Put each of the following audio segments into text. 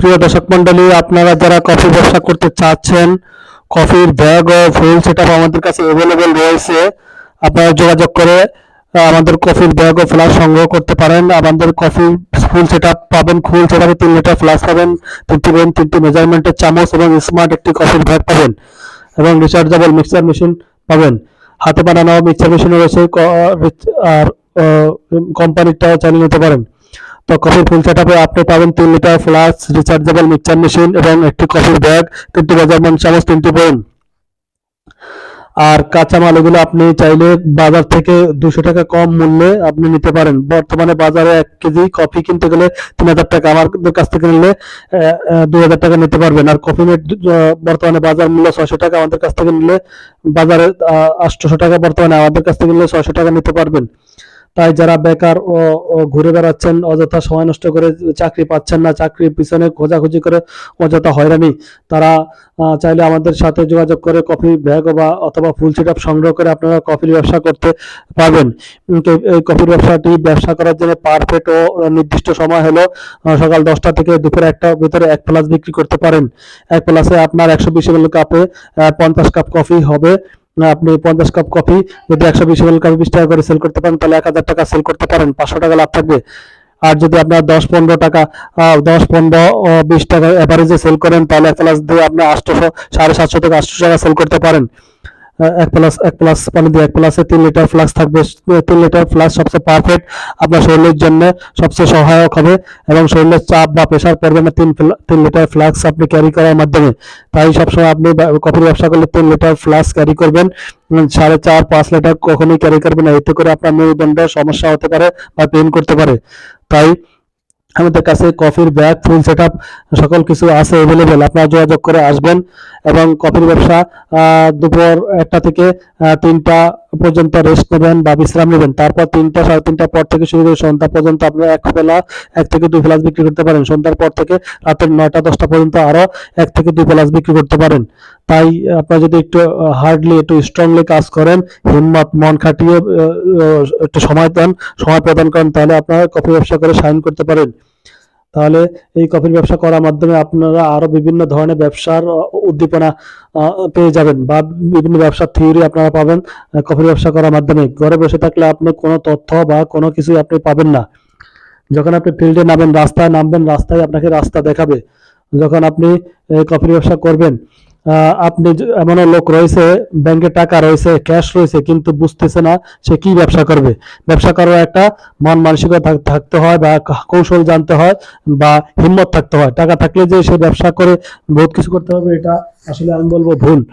প্রিয় দর্শক মন্ডলী, আপনারা যারা কফি ব্যবসা করতে চাচ্ছেন, কফির ব্যাগ ও ফুল সেটা আমাদের কাছে অ্যাভেলেবেল রয়েছে, আপনারা যোগাযোগ করে আমাদের কফির ব্যাগ ও ফ্লাস সংগ্রহ করতে পারেন। আমাদের কফি ফুল সেট পাবেন, ফুল সেট তিন লিটার ফ্লাস পাবেন, তিনটি পেন তিনটি মেজারমেন্টের চামচ এবং স্মার্ট একটি কফির ব্যাগ পাবেন এবং রিচার্জেবল মিক্সার মেশিন পাবেন। হাতে বানানো মিক্সার মেশিন রয়েছে আর কোম্পানিটাও চালিয়ে নিতে পারেন। তো কফির ফুল সেটআপে আপনি পাবেন তিন litre flask rechargeable mixture machine এবং একটি কফির ব্যাগ তিনটি মেজারমেন্ট চামচ তিনটি পেন আর কাঁচামাল এগুলো আপনি চাইলে বাজার থেকে দুশো টাকা কম মূল্যে আপনি নিতে পারেন। বর্তমানে বাজারে এক কেজি কফি কিনতে গেলে তিন হাজার টাকা। আমাদের কাছ থেকে নিলে দুই হাজার টাকা নিতে পারবেন। আর কফি মেট বর্তমানে বাজার মূল্য ছয়শো টাকা। আমাদের কাছ থেকে নিলে বাজারে আটশোশো টাকা। বর্তমানে আমাদের কাছ থেকে নিলে ছয়শো টাকা নিতে পারবেন। তাই যারা বেকার ঘুরে বেড়াচ্ছেন, অযথা সময় নষ্ট করে চাকরি পাচ্ছেন না, চাকরির পিছনে খোঁজাখুঁজি করে অযথা হয়রানি, তারা চাইলে আমাদের সাথে যোগাযোগ করে কফি ব্যাগ বা, অথবা ফুল সিটাপ সংগ্রহ করে আপনারা কফির ব্যবসা করতে পারবেন। এই কফির ব্যবসাটি ব্যবসা করার জন্য পারফেক্ট ও নির্দিষ্ট সময় হলো সকাল দশটা থেকে দুপুর একটা ভিতরে এক প্লাস বিক্রি করতে পারেন। এক প্লাসে আপনার একশো বিশ কাপে পঞ্চাশ কাপ কফি হবে। আপনি পঞ্চাশ কাপ কফি যদি একশো বিশ এমএল কফি বিশ টাকা করে সেল করতে পারেন, তাহলে এক হাজার টাকা সেল করতে পারেন, পাঁচশো টাকা লাভ থাকবে। আর যদি আপনার দশ পনেরো টাকা দশ পনেরো বিশ টাকা অ্যাভারেজে সেল করেন, তাহলে এক প্লাস দিয়ে আপনি আটশোশো সাড়ে সাতশো থেকে আটশো টাকা সেল করতে পারেন। এক প্লাস এক প্লাস পানি দিয়ে এক প্লাসে তিন লিটার ফ্লাক্স থাকবে। তিন লিটার ফ্লাক্স সবচেয়ে পারফেক্ট আপনার শরীরের জন্য সবচেয়ে সহায়ক হবে এবং শরীরের চাপ বা প্রেশার পড়বে না। তিন তিন লিটার ফ্লাক্স আপনি ক্যারি করার মাধ্যমে। তাই সবসময় আপনি কফির ব্যবসা করলে তিন লিটার ফ্লাক্স ক্যারি করবেন। সাড়ে চার, পাঁচ লিটার কখনোই ক্যারি করবেন না। এতে করে আপনার মেরুদণ্ড সমস্যা হতে পারে বা পেন করতে পারে। তাই আমাদের কাছে কফির ব্যাগ, ফুল সেট সকল কিছু আছে অ্যাভেলেবেল আপনারা যোগাযোগ করে আসবেন এবং কফির ব্যবসা দুপুর একটা থেকে তিনটা পর্যন্ত রেস্ট নেবেন বা বিশ্রাম নেবেন। তারপর তিনটা, সাড়ে তিনটার পর থেকে শুরু করে সন্ধ্যা পর্যন্ত আপনারা এক বেলা এক থেকে দুই প্লাস বিক্রি করতে পারেন। সন্ধ্যার পর থেকে রাতের নয়টা, দশটা পর্যন্ত আরও এক থেকে দুই প্লাস বিক্রি করতে পারেন। তাই আপনারা যদি একটু হার্ডলি একটু স্ট্রংলি কাজ করেন, হিম্মত, মন খাটিয়ে একটু সময় দেন, সময় প্রদান করেন, তাহলে আপনারা কফি ব্যবসা করে সাইন করতে পারেন। তাহলে এই কফির ব্যবসা করার মাধ্যমে আপনারা আরও বিভিন্ন ধরনের ব্যবসার উদ্দীপনা পেয়ে যাবেন বা বিভিন্ন ব্যবসার থিওরি আপনারা পাবেন কফির ব্যবসা করার মাধ্যমে। ঘরে বসে থাকলে আপনি কোনো তথ্য বা কোনো কিছুই আপনি পাবেন না। যখন আপনি ফিল্ডে নামেন, রাস্তায় নামবেন, রাস্তায় আপনাকে রাস্তা দেখাবে। যখন আপনি কফির ব্যবসা করবেন আপনি এমনও লোক রয়েছে, ব্যাংকে টাকা রয়েছে ক্যাশ রয়েছে, কিন্তু বুঝতেছে না সে কি ব্যবসা করবে। ব্যবসা করার একটা মন মানসিকতা থাক- থাকতে হয় বা কৌশল জানতে হয় বা হিম্মত থাকতে হয়। টাকা থাকলে যে সে ব্যবসা করে বহুত কিছু করতে হবে, এটা আসলে আমি বলব ভুল।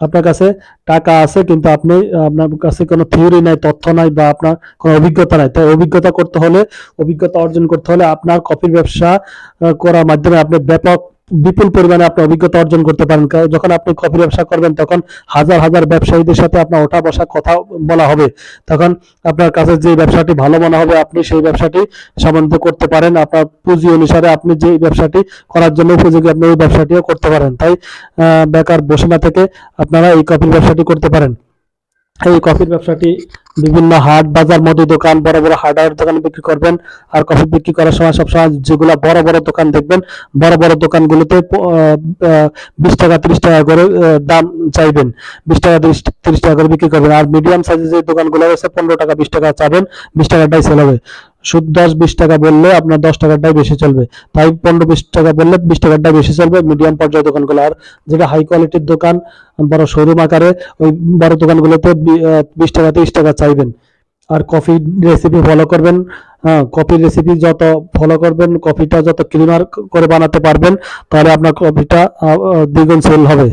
আপনার কাছে টাকা আছে, কিন্তু আপনি, আপনার কাছে কোনো থিওরি নাই, তথ্য নাই বা আপনার কোনো অভিজ্ঞতা নাই। তাই অভিজ্ঞতা করতে হলে, অভিজ্ঞতা অর্জন করতে হলে আপনার কফির ব্যবসা করার মাধ্যমে আপনি ব্যাপক বিপুল পরিমাণে আপনি অভিজ্ঞতা অর্জন করতে পারেন। যখন আপনি কফি ব্যবসা করবেন, তখন হাজার হাজার ব্যবসায়ীদের সাথে আপনার ওঠা বসা কথা বলা হবে। তখন আপনার কাছে যে ব্যবসাটি ভালো মনে হবে, আপনি সেই ব্যবসাটি সম্বন্ধে করতে পারেন। আপনার পুঁজি অনুসারে আপনি যে ব্যবসাটি করার জন্য উপযোগী, আপনি ওই ব্যবসাটিও করতে পারেন। তাই বেকার বসে না থেকে আপনারা এই কফির ব্যবসাটি করতে পারেন। এই কফির ব্যবসাটি বিভিন্ন হাট, বাজার, মধু দোকান, বড় বড় হার্ডওয়ার দোকানে বিক্রি করবেন। আর কফি বিক্রি করার সময় সবসময় যেগুলো বড় বড় দোকান দেখবেন, বড় বড় দোকানগুলোতে বিশ টাকা, তিরিশ টাকা করে দাম চাইবেন। বিশ টাকা, ত্রিশ টাকা করে বিক্রি করবেন। আর মিডিয়াম সাইজের যে দোকানগুলো রয়েছে, পনেরো টাকা, বিশ টাকা চাবেন, বিশ টাকাটাই সেল হবে। শুধু দশ বিশ টাকা বললে আপনার দশ টাকাটাই বেশি চলবে। তাই পনেরো বিশ টাকা বললে বিশ টাকাটাই বেশি চলবে মিডিয়াম পর্যায়ের দোকানগুলো। আর যেটা হাই কোয়ালিটির দোকান, বড় শোরুম আকারে, ওই বড় দোকানগুলোতে বিশ টাকা, তিরিশ টাকা চাইবেন। আর কফি রেসিপি ফলো করবেন। হ্যাঁ কফির রেসিপি যত ফলো করবেন কফিটা যত ক্লিনার করে বানাতে পারবেন, তাহলে আপনার কফিটা দ্বিগুণ সেল হবে।